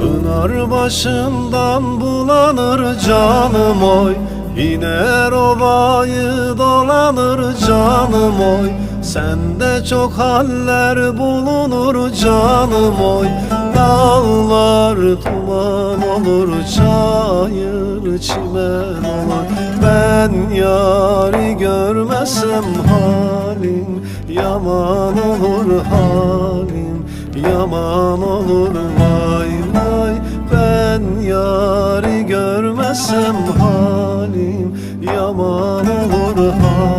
Pınar başından bulanır canım oy. İner ovayı dolanır canım oy. Sende çok haller bulunur canım oy. Dağlar tuman olur çayır çimen olur. Ben yari görmesem halim Yaman olur halim Yaman olur yari görmesem halim yaman olur halim